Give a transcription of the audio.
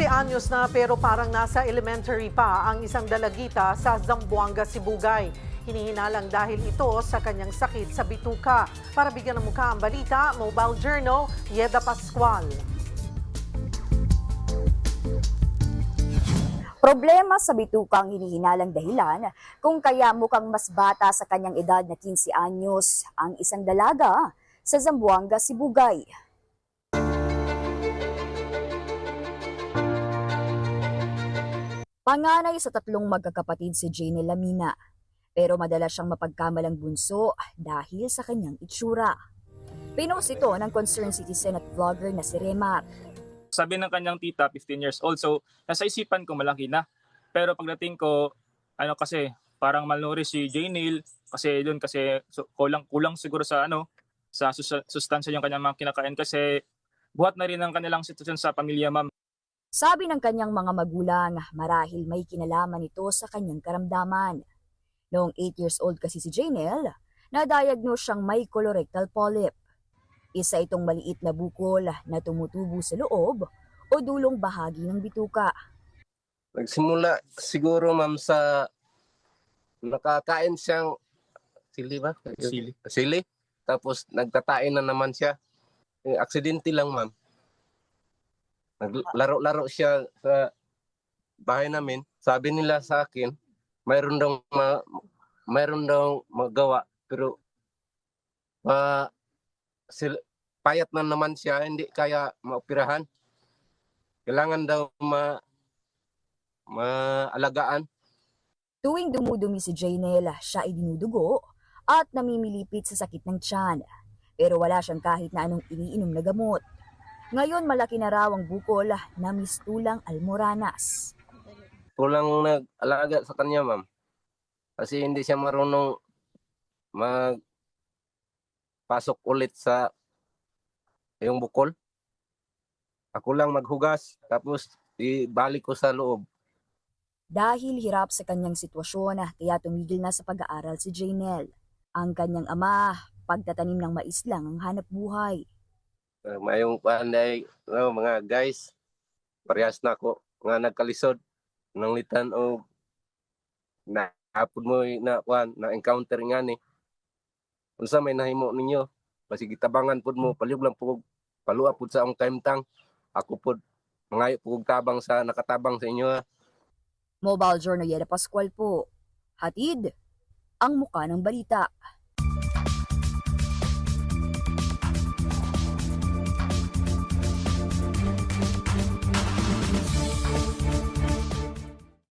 15 anyos na pero parang nasa elementary pa ang isang dalagita sa Zamboanga, Sibugay. Hinihinalang dahil ito sa kanyang sakit sa bituka. Para bigyan ng mukha ang balita, Mobile Journal, Yeda Pascual. Problema sa bituka ang hinihinalang dahilan kung kaya mukhang mas bata sa kanyang edad na 15 anyos ang isang dalaga sa Zamboanga, Sibugay. Panganay sa tatlong magkakapatid si Jane Lamina, pero madalas siyang mapagkamalang bunso dahil sa kanyang itsura. Pinost ito ng concerned citizen at vlogger na si Remar. Sabi ng kanyang tita, 15 years old. So, nasa isipan ko malaki na. Pero pagdating ko, ano kasi, parang malnourished si J. Neil. Kasi doon kasi so, kulang, kulang siguro sa ano, sa sus- sustansya yung kanyang mga kinakain. Kasi buhat na rin ang kanilang sitwasyon sa pamilya, ma'am. Sabi ng kanyang mga magulang, marahil may kinalaman ito sa kanyang karamdaman. Noong 8 years old kasi si Janelle, na-diagnose siyang may colorectal polyp. Isa itong maliit na bukol na tumutubo sa loob o dulong bahagi ng bituka. Nagsimula siguro ma'am sa nakakain siyang sili ba? Sili. Sili. Tapos nagtatain na naman siya. Eh, Aksidente lang ma'am. Naglaro-laro siya sa bahay namin. Sabi nila sa akin, mayroon daw ma, mayroon daw magawa pero ma sil, payat na naman siya, hindi kaya maoperahan. Kailangan daw ma maalagaan. Tuwing dumudumi si Janelle, siya ay dinudugo at namimilipit sa sakit ng tiyan. Pero wala siyang kahit na anong iniinom na gamot. Ngayon malaki na raw ang bukol na mistulang almoranas. kulang nag-alaga sa kanya, ma'am. Kasi hindi siya marunong mag pasok ulit sa yung bukol. Ako lang maghugas, tapos ibalik ko sa loob. Dahil hirap sa kanyang sitwasyon, kaya tumigil na sa pag-aaral si Janelle. Ang kanyang ama, pagtatanim ng mais lang ang hanap buhay. Uh, mayong panday, no, mga guys, parehas na ako, nga nagkalisod, nang litan o na hapon mo na kwan na encounter nga ni unsa may nahimo ninyo basi gitabangan pud mo palihog lang pug palua pud sa akong kaimtang ako pud mangayo pug tabang sa nakatabang sa inyo ha. Mobile Journal Yeda Pascual po. Hatid ang muka ng balita.